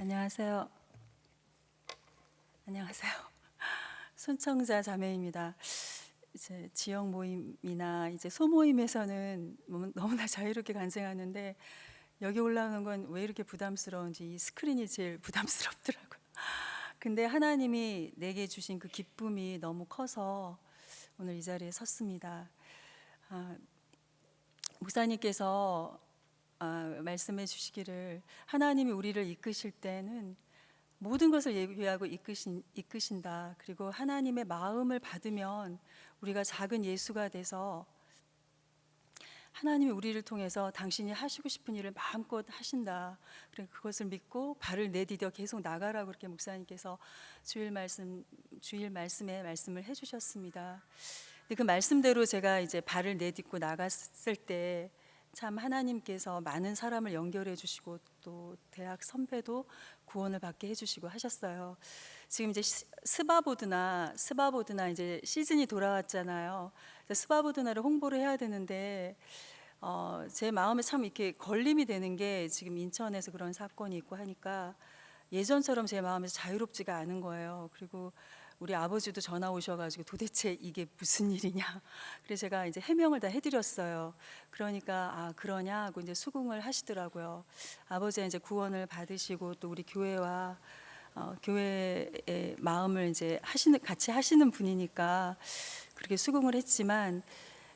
안녕하세요. 안녕하세요. 손청자 자매입니다. 이제 지역 모임이나 이제 소모임에서는 너무- 너무나 자유롭게 간증하는데 여기 올라오는 건 왜 이렇게 부담스러운지 이 스크린이 제일 부담스럽더라고요. 근데 하나님이 내게 주신 그 기쁨이 너무 커서 오늘 이 자리에 섰습니다. 아, 목사님께서 아, 말씀해 주시기를 하나님이 우리를 이끄실 때는 모든 것을 예비하고 이끄신, 이끄신다. 그리고 하나님의 마음을 받으면 우리가 작은 예수가 돼서 하나님이 우리를 통해서 당신이 하시고 싶은 일을 마음껏 하신다. 그래 그것을 믿고 발을 내디뎌 계속 나가라고 그렇게 목사님께서 주일 말씀 주일 말씀에 말씀을 해주셨습니다. 근데 그 말씀대로 제가 이제 발을 내딛고 나갔을 때 참 하나님께서 많은 사람을 연결해 주시고 또 대학 선배도 구원을 받게 해 주시고 하셨어요. 지금 이제 시- 스바보드나 스바보드나 이제 시즌이 돌아왔잖아요. 스바보드나를 홍보를 해야 되는데 어, 제 마음에 참 이렇게 걸림이 되는 게 지금 인천에서 그런 사건이 있고 하니까 예전처럼 제 마음에서 자유롭지가 않은 거예요. 그리고 우리 아버지도 전화 오셔가지고 도대체 이게 무슨 일이냐. 그래서 제가 이제 해명을 다 해드렸어요. 그러니까 아 그러냐 하고 이제 수긍을 하시더라고요. 아버지가 이제 구원을 받으시고 또 우리 교회와 어, 교회의 마음을 이제 하시는 같이 하시는 분이니까 그렇게 수긍을 했지만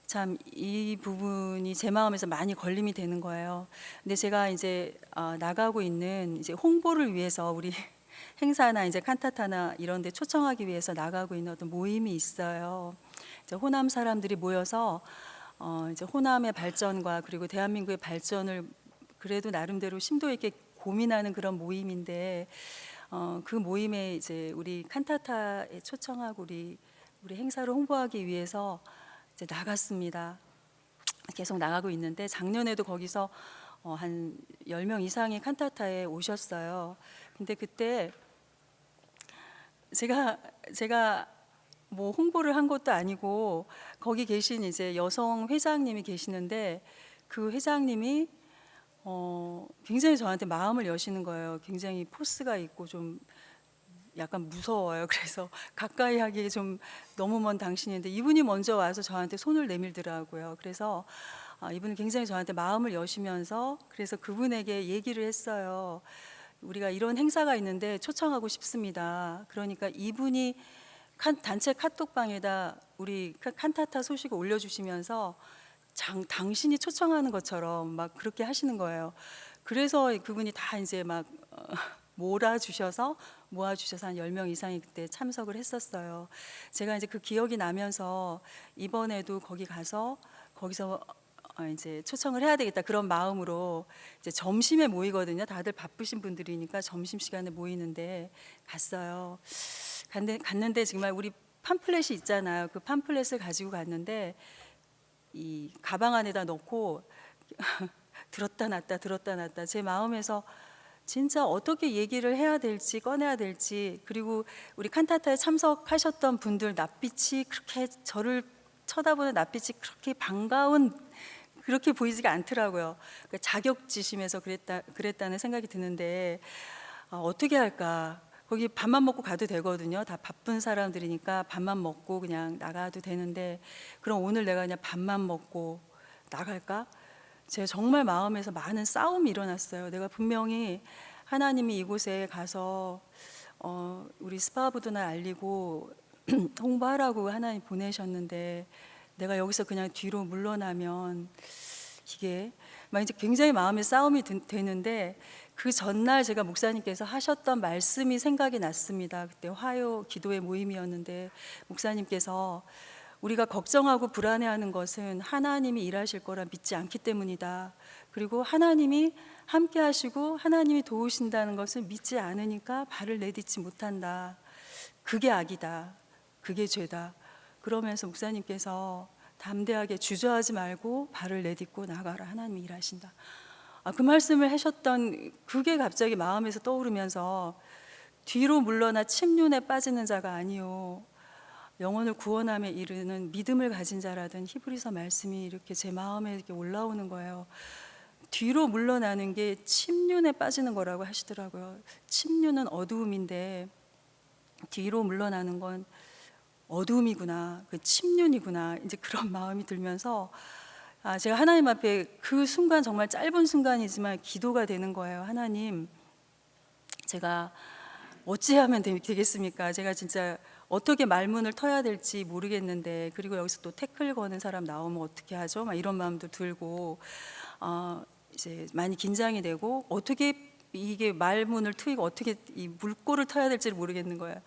참 이 부분이 제 마음에서 많이 걸림이 되는 거예요. 근데 제가 이제 어, 나가고 있는 이제 홍보를 위해서 우리 행사나 이제 칸타타나 이런 데 초청하기 위해서 나가고 있는 어떤 모임이 있어요. 이제 호남 사람들이 모여서 어 이제 호남의 발전과 그리고 대한민국의 발전을 그래도 나름대로 심도 있게 고민하는 그런 모임인데 어 그 모임에 이제 우리 칸타타에 초청하고 우리 우리 행사를 홍보하기 위해서 이제 나갔습니다. 계속 나가고 있는데 작년에도 거기서 어, 한 10명 이상이 칸타타에 오셨어요. 근데 그때 제가 제가 뭐 홍보를 한 것도 아니고 거기 계신 이제 여성 회장님이 계시는데 그 회장님이 어 굉장히 저한테 마음을 여시는 거예요. 굉장히 포스가 있고 좀 약간 무서워요. 그래서 가까이 하기 좀 너무 먼 당신인데 이분이 먼저 와서 저한테 손을 내밀더라고요. 그래서 아, 이분은 굉장히 저한테 마음을 여시면서 그래서 그분에게 얘기를 했어요. 우리가 이런 행사가 있는데 초청하고 싶습니다. 그러니까 이분이 칸- 단체 카톡방에다 우리 카- 칸타타 소식을 올려주시면서 장, 당신이 초청하는 것처럼 막 그렇게 하시는 거예요. 그래서 그분이 다 이제 막 어, 몰아주셔서 모아주셔서 한 10명 이상이 그때 참석을 했었어요. 제가 이제 그 기억이 나면서 이번에도 거기 가서 거기서 어, 이제 초청을 해야 되겠다 그런 마음으로 이제 점심에 모이거든요. 다들 바쁘신 분들이니까 점심 시간에 모이는데 갔어요. 갔는데, 갔는데 정말 우리 팜플렛이 있잖아요. 그 팜플렛을 가지고 갔는데 이 가방 안에다 넣고 들었다 놨다 들었다 놨다 제 마음에서 진짜 어떻게 얘기를 해야 될지 꺼내야 될지 그리고 우리 칸타타에 참석하셨던 분들 낯빛이 그렇게 저를 쳐다보는 낯빛이 그렇게 반가운 그렇게 보이지가 않더라고요. 그러니까 자격지심에서 그랬다 그랬다는 생각이 드는데 아, 어떻게 할까? 거기 밥만 먹고 가도 되거든요. 다 바쁜 사람들이니까 밥만 먹고 그냥 나가도 되는데 그럼 오늘 내가 그냥 밥만 먹고 나갈까? 제가 정말 마음에서 많은 싸움이 일어났어요. 내가 분명히 하나님이 이곳에 가서 어, 우리 스파부드나 알리고 홍보하라고 하나님 보내셨는데 내가 여기서 그냥 뒤로 물러나면 이게 막 이제 굉장히 마음에 싸움이 드- 되는데 그 전날 제가 목사님께서 하셨던 말씀이 생각이 났습니다. 그때 화요 기도회 모임이었는데 목사님께서 우리가 걱정하고 불안해하는 것은 하나님이 일하실 거라 믿지 않기 때문이다. 그리고 하나님이 함께 하시고 하나님이 도우신다는 것을 믿지 않으니까 발을 내딛지 못한다. 그게 악이다. 그게 죄다. 그러면서 목사님께서 담대하게 주저하지 말고 발을 내딛고 나가라. 하나님이 일하신다. 아, 그 말씀을 하셨던 그게 갑자기 마음에서 떠오르면서 뒤로 물러나 침륜에 빠지는 자가 아니요 영혼을 구원함에 이르는 믿음을 가진 자라든 히브리서 말씀이 이렇게 제 마음에 이렇게 올라오는 거예요. 뒤로 물러나는 게 침륜에 빠지는 거라고 하시더라고요. 침륜은 어두움인데 뒤로 물러나는 건 어두움이구나, 그 침륜이구나. 이제 그런 마음이 들면서 아, 제가 하나님 앞에 그 순간 정말 짧은 순간이지만 기도가 되는 거예요. 하나님, 제가 어찌하면 되- 되겠습니까? 제가 진짜 어떻게 말문을 터야 될지 모르겠는데 그리고 여기서 또 태클 거는 사람 나오면 어떻게 하죠? 막 이런 마음도 들고 어, 이제 많이 긴장이 되고 어떻게 이게 말문을 트이고 어떻게 이 물꼬를 터야 될지 를 모르겠는 거예요.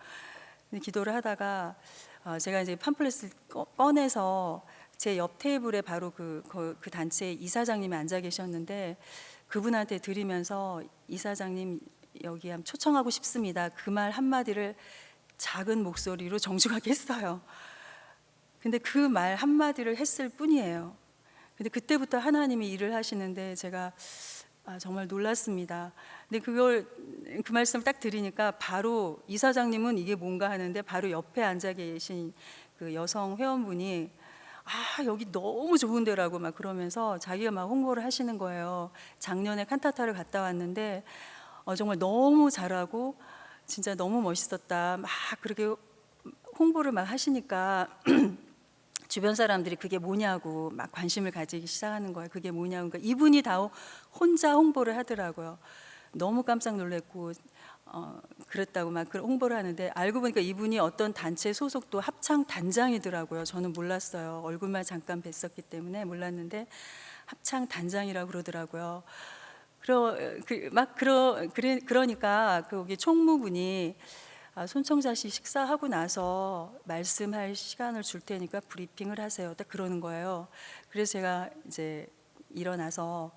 기도를 하다가 어, 제가 이제 팜플렛을 꺼- 꺼내서 제 옆 테이블에 바로 그, 그, 그 단체 이사장님이 앉아 계셨는데 그분한테 드리면서 이사장님 여기 한번 초청하고 싶습니다. 그 말 한마디를 작은 목소리로 정중하게 했어요. 근데 그 말 한마디를 했을 뿐이에요. 근데 그때부터 하나님이 일을 하시는데 제가 아, 정말 놀랐습니다. 근데 그걸 그 말씀을 딱 드리니까 바로 이사장님은 이게 뭔가 하는데 바로 옆에 앉아 계신 그 여성 회원분이 아 여기 너무 좋은데라고 막 그러면서 자기가 막 홍보를 하시는 거예요. 작년에 칸타타를 갔다 왔는데 어, 정말 너무 잘하고 진짜 너무 멋있었다. 막 그렇게 홍보를 막 하시니까 주변 사람들이 그게 뭐냐고 막 관심을 가지기 시작하는 거예요. 그게 뭐냐고. 그러니까 이분이 다 혼자 홍보를 하더라고요. 너무 깜짝 놀랐고 어, 그랬다고 막 홍보를 하는데 알고 보니까 이분이 어떤 단체 소속도 합창 단장이더라고요. 저는 몰랐어요. 얼굴만 잠깐 뵀었기 때문에 몰랐는데 합창 단장이라고 그러더라고요. 그러 그 막 그러 그래, 그러니까 거기 총무분이 아, 손청자 씨 식사하고 나서 말씀할 시간을 줄 테니까 브리핑을 하세요. 딱 그러는 거예요. 그래서 제가 이제 일어나서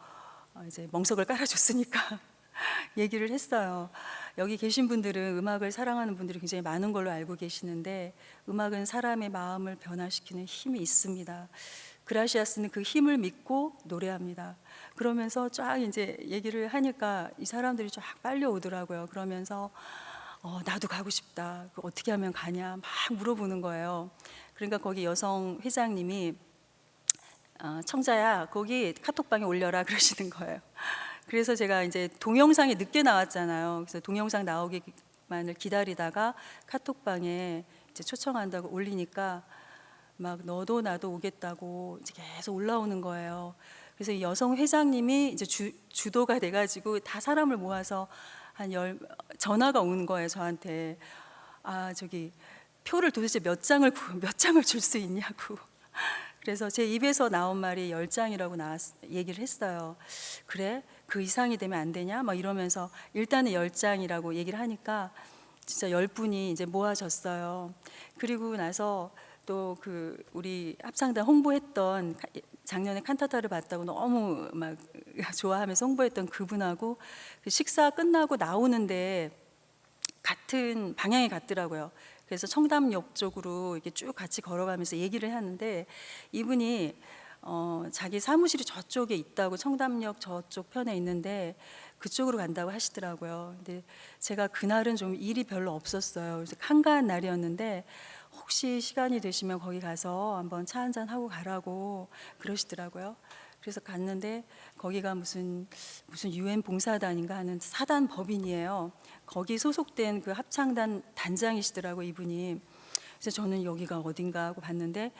어, 이제 멍석을 깔아줬으니까 얘기를 했어요. 여기 계신 분들은 음악을 사랑하는 분들이 굉장히 많은 걸로 알고 계시는데 음악은 사람의 마음을 변화시키는 힘이 있습니다. 그라시아스는 그 힘을 믿고 노래합니다. 그러면서 쫙 이제 얘기를 하니까 이 사람들이 쫙 빨려 오더라고요. 그러면서 어, 나도 가고 싶다. 그 어떻게 하면 가냐 막 물어보는 거예요. 그러니까 거기 여성 회장님이 어, 청자야 거기 카톡방에 올려라 그러시는 거예요. 그래서 제가 이제 동영상이 늦게 나왔잖아요. 그래서 동영상 나오기만을 기다리다가 카톡방에 이제 초청한다고 올리니까 막 너도 나도 오겠다고 이제 계속 올라오는 거예요. 그래서 이 여성 회장님이 이제 주, 주도가 돼가지고 다 사람을 모아서 한 열 전화가 온 거예요 저한테. 아 저기 표를 도대체 몇 장을 구- 몇 장을 줄 수 있냐고. 그래서 제 입에서 나온 말이 열 장이라고 나왔 얘기를 했어요. 그래? 그 이상이 되면 안 되냐? 막 이러면서 일단은 열 장이라고 얘기를 하니까 진짜 열 분이 이제 모아졌어요. 그리고 나서 또 그 우리 합창단 홍보했던 카- 작년에 칸타타를 봤다고 너무 막 좋아하면서 홍보했던 그분하고 그 식사 끝나고 나오는데 같은 방향이 같더라고요. 그래서 청담역 쪽으로 이렇게 쭉 같이 걸어가면서 얘기를 하는데 이분이 어, 자기 사무실이 저쪽에 있다고 청담역 저쪽 편에 있는데 그쪽으로 간다고 하시더라고요. 근데 제가 그날은 좀 일이 별로 없었어요. 한가한 날이었는데 혹시 시간이 되시면 거기 가서 한번 차 한잔 하고 가라고 그러시더라고요. 그래서 갔는데 거기가 무슨 무슨 유엔 봉사단인가 하는 사단 법인이에요. 거기 소속된 그 합창단 단장이시더라고 이분이. 그래서 저는 여기가 어딘가 하고 봤는데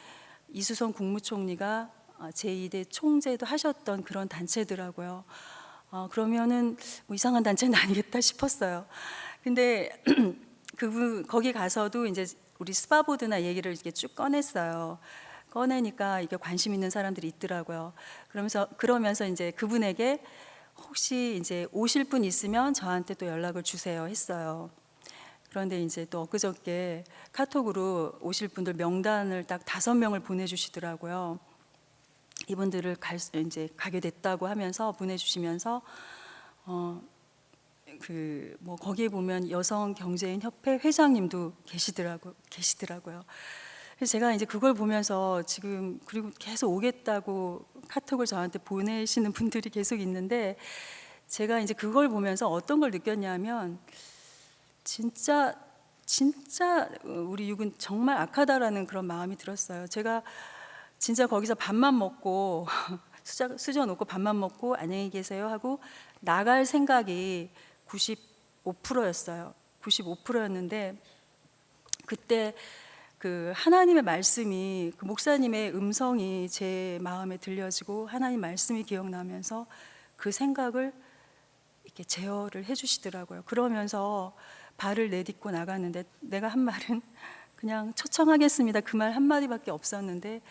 이수성 국무총리가 어, 제2대 총재도 하셨던 그런 단체더라고요. 어, 그러면은 뭐 이상한 단체는 아니겠다 싶었어요. 근데 그분 거기 가서도 이제 우리 스파보드나 얘기를 이렇게 쭉 꺼냈어요. 꺼내니까 이게 관심 있는 사람들이 있더라고요. 그러면서 그러면서 이제 그분에게 혹시 이제 오실 분 있으면 저한테 또 연락을 주세요 했어요. 그런데 이제 또 엊그저께 카톡으로 오실 분들 명단을 딱 다섯 명을 보내주시더라고요. 이분들을 갈 수- 이제 가게 됐다고 하면서 보내주시면서 어, 그 뭐 거기에 보면 여성 경제인 협회 회장님도 계시더라고 계시더라고요. 그래서 제가 이제 그걸 보면서 지금 그리고 계속 오겠다고 카톡을 저한테 보내시는 분들이 계속 있는데 제가 이제 그걸 보면서 어떤 걸 느꼈냐면 진짜 진짜 우리 육은 정말 악하다라는 그런 마음이 들었어요. 제가 진짜 거기서 밥만 먹고 수저, 수저 놓고 밥만 먹고 안녕히 계세요 하고 나갈 생각이 95%였어요. 95%였는데 그때 그 하나님의 말씀이 그 목사님의 음성이 제 마음에 들려지고 하나님 말씀이 기억나면서 그 생각을 이렇게 제어를 해주시더라고요. 그러면서 발을 내딛고 나갔는데 내가 한 말은 그냥 초청하겠습니다. 그 말 한마디밖에 없었는데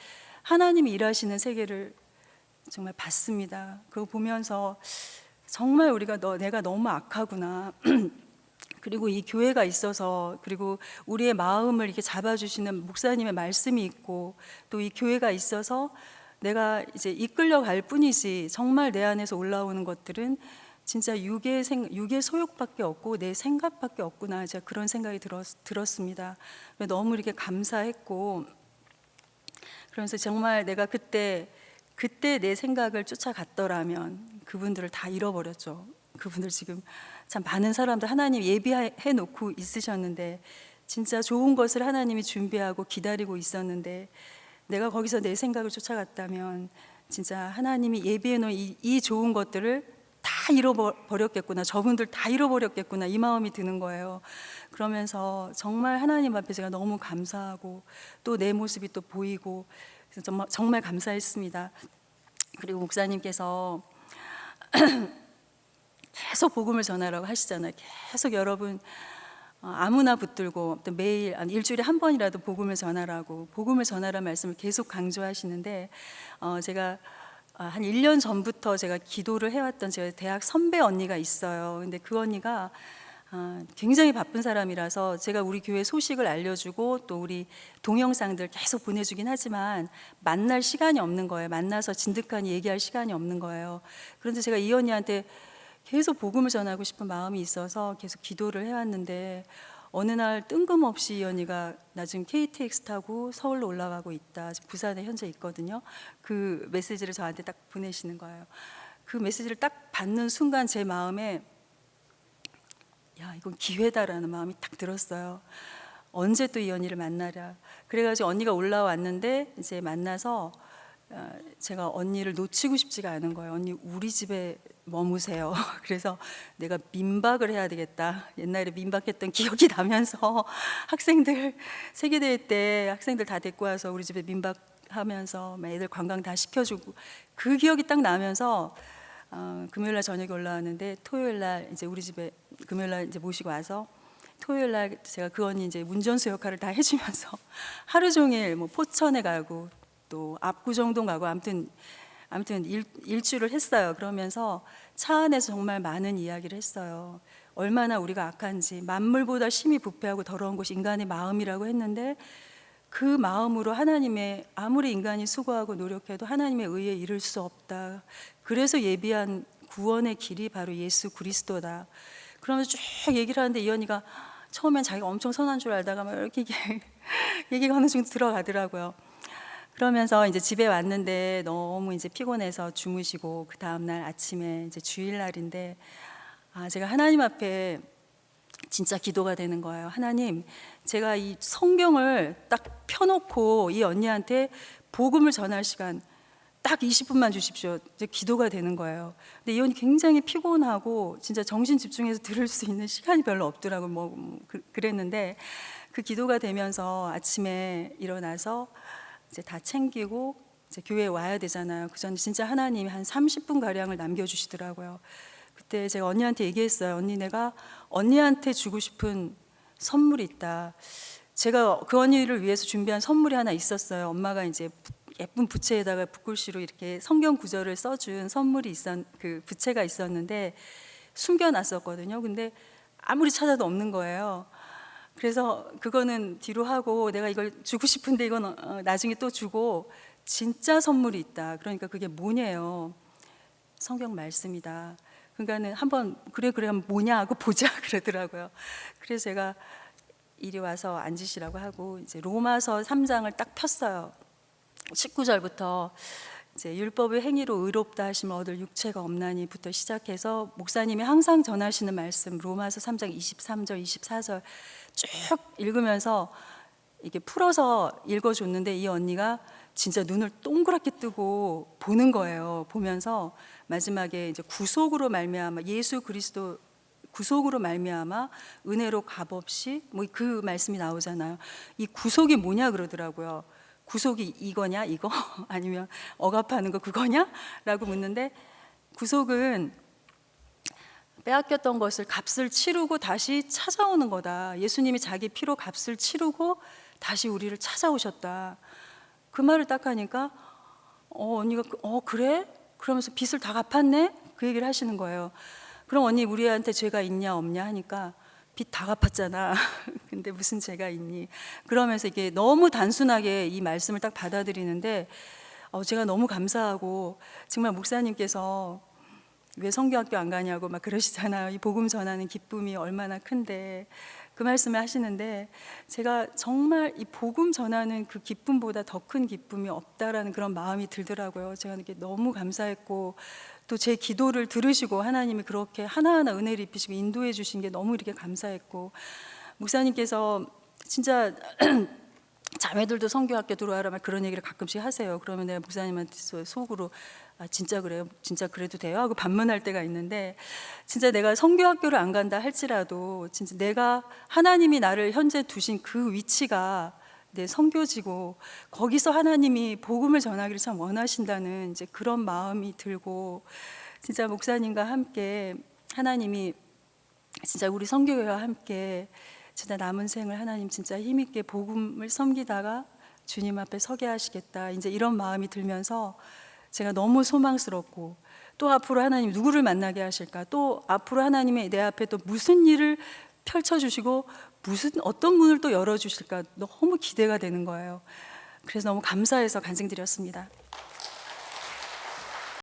하나님이 일하시는 세계를 정말 봤습니다. 그거 보면서 정말 우리가 너, 내가 너무 악하구나. 그리고 이 교회가 있어서 그리고 우리의 마음을 이렇게 잡아주시는 목사님의 말씀이 있고 또 이 교회가 있어서 내가 이제 이끌려 갈 뿐이지 정말 내 안에서 올라오는 것들은 진짜 육의 생 육의 소욕밖에 없고 내 생각밖에 없구나 제가 그런 생각이 들었, 들었습니다. 너무 이렇게 감사했고 그러면서 정말 내가 그때 그때 내 생각을 쫓아갔더라면 그분들을 다 잃어버렸죠. 그분들 지금 참 많은 사람들 하나님 예비해 놓고 있으셨는데 진짜 좋은 것을 하나님이 준비하고 기다리고 있었는데 내가 거기서 내 생각을 쫓아갔다면 진짜 하나님이 예비해 놓은 이, 이 좋은 것들을 다 잃어버렸겠구나. 저분들 다 잃어버렸겠구나. 이 마음이 드는 거예요. 그러면서 정말 하나님 앞에 제가 너무 감사하고 또 내 모습이 또 보이고 그래서 정말, 정말 감사했습니다. 그리고 목사님께서 계속 복음을 전하라고 하시잖아요. 계속 여러분 어, 아무나 붙들고 매일 일주일에 한 번이라도 복음을 전하라고 복음을 전하라는 말씀을 계속 강조하시는데 어, 제가 아, 한 1년 전부터 제가 기도를 해왔던 제 대학 선배 언니가 있어요. 근데 그 언니가 아, 굉장히 바쁜 사람이라서 제가 우리 교회 소식을 알려주고 또 우리 동영상들 계속 보내주긴 하지만 만날 시간이 없는 거예요. 만나서 진득하니 얘기할 시간이 없는 거예요. 그런데 제가 이 언니한테 계속 복음을 전하고 싶은 마음이 있어서 계속 기도를 해왔는데 어느 날 뜬금없이 이 언니가 나 지금 KTX 타고 서울로 올라가고 있다. 부산에 현재 있거든요. 그 메시지를 저한테 딱 보내시는 거예요. 그 메시지를 딱 받는 순간 제 마음에 야 이건 기회다라는 마음이 딱 들었어요. 언제 또 이 언니를 만나랴. 그래가지고 언니가 올라왔는데 이제 만나서 어, 제가 언니를 놓치고 싶지가 않은 거예요. 언니 우리 집에 머무세요. 그래서 내가 민박을 해야 되겠다. 옛날에 민박했던 기억이 나면서 학생들 세계대회 때 학생들 다 데리고 와서 우리 집에 민박하면서 막 애들 관광 다 시켜주고 그 기억이 딱 나면서 어, 금요일 날 저녁에 올라왔는데 토요일 날 이제 우리 집에 금요일 날 이제 모시고 와서 토요일 날 제가 그 언니 이제 운전수 역할을 다 해주면서 하루 종일 뭐 포천에 가고 또 압구정동 가고 아무튼 아무튼 일, 일주를 했어요. 그러면서 차 안에서 정말 많은 이야기를 했어요. 얼마나 우리가 악한지 만물보다 심히 부패하고 더러운 것이 인간의 마음이라고 했는데 그 마음으로 하나님의 아무리 인간이 수고하고 노력해도 하나님의 의에 이를 수 없다. 그래서 예비한 구원의 길이 바로 예수 그리스도다. 그러면서 쭉 얘기를 하는데 이 언니가 처음엔 자기가 엄청 선한 줄 알다가 막 이렇게 얘기가 어느 정도 들어가더라고요. 그러면서 이제 집에 왔는데 너무 이제 피곤해서 주무시고 그 다음 날 아침에 이제 주일 날인데 아 제가 하나님 앞에 진짜 기도가 되는 거예요. 하나님, 제가 이 성경을 딱 펴놓고 이 언니한테 복음을 전할 시간 딱 20분만 주십시오. 이제 기도가 되는 거예요. 근데 이 언니 굉장히 피곤하고 진짜 정신 집중해서 들을 수 있는 시간이 별로 없더라고 뭐 그, 그랬는데 그 기도가 되면서 아침에 일어나서 이제 다 챙기고 이제 교회에 와야 되잖아요. 그전 진짜 하나님이 한 30분 가량을 남겨 주시더라고요. 그때 제가 언니한테 얘기했어요. 언니 내가 언니한테 주고 싶은 선물이 있다. 제가 그 언니를 위해서 준비한 선물이 하나 있었어요. 엄마가 이제 예쁜 부채에다가 붓글씨로 이렇게 성경 구절을 써준 선물이 있었 그 부채가 있었는데 숨겨놨었거든요. 근데 아무리 찾아도 없는 거예요. 그래서 그거는 뒤로 하고 내가 이걸 주고 싶은데 이건 어, 나중에 또 주고 진짜 선물이 있다. 그러니까 그게 뭐냐요? 성경 말씀이다. 그러니까는 한번 그래 그래 하면 뭐냐 하고 보자 그러더라고요. 그래서 제가 이리 와서 앉으시라고 하고 이제 로마서 3장을 딱 폈어요. 19절부터 이제 율법의 행위로 의롭다 하시면 얻을 육체가 없나니부터 시작해서 목사님이 항상 전하시는 말씀 로마서 3장 23절 24절 쭉 읽으면서 이게 풀어서 읽어줬는데 이 언니가 진짜 눈을 동그랗게 뜨고 보는 거예요. 보면서 마지막에 이제 구속으로 말미암아 예수 그리스도 구속으로 말미암아 은혜로 값없이 뭐 그 말씀이 나오잖아요. 이 구속이 뭐냐 그러더라고요. 구속이 이거냐 이거 아니면 억압하는 거 그거냐라고 묻는데 구속은 빼앗겼던 것을 값을 치르고 다시 찾아오는 거다. 예수님이 자기 피로 값을 치르고 다시 우리를 찾아오셨다. 그 말을 딱 하니까 어 언니가 그- 어 그래? 그러면서 빚을 다 갚았네? 그 얘기를 하시는 거예요. 그럼 언니 우리한테 죄가 있냐 없냐 하니까 빚 다 갚았잖아. 근데 무슨 죄가 있니? 그러면서 이게 너무 단순하게 이 말씀을 딱 받아들이는데 어, 제가 너무 감사하고 정말 목사님께서 왜 성교학교 안 가냐고 막 그러시잖아요. 이 복음 전하는 기쁨이 얼마나 큰데 그 말씀을 하시는데 제가 정말 이 복음 전하는 그 기쁨보다 더 큰 기쁨이 없다라는 그런 마음이 들더라고요. 제가 이렇게 너무 감사했고 또 제 기도를 들으시고 하나님이 그렇게 하나하나 은혜를 입히시고 인도해 주신 게 너무 이렇게 감사했고 목사님께서 진짜 자매들도 성교학교 들어와라 막 그런 얘기를 가끔씩 하세요. 그러면 내가 목사님한테 소- 속으로 아 진짜 그래요? 진짜 그래도 돼요? 하고 반문할 때가 있는데 진짜 내가 성교학교를 안 간다 할지라도 진짜 내가 하나님이 나를 현재 두신 그 위치가 내 성교지고 거기서 하나님이 복음을 전하기를 참 원하신다는 이제 그런 마음이 들고 진짜 목사님과 함께 하나님이 진짜 우리 성교회와 함께 진짜 남은 생을 하나님 진짜 힘있게 복음을 섬기다가 주님 앞에 서게 하시겠다. 이제 이런 마음이 들면서 제가 너무 소망스럽고 또 앞으로 하나님 누구를 만나게 하실까? 또 앞으로 하나님의 내 앞에 또 무슨 일을 펼쳐 주시고 무슨 어떤 문을 또 열어 주실까? 너무 기대가 되는 거예요. 그래서 너무 감사해서 간증드렸습니다.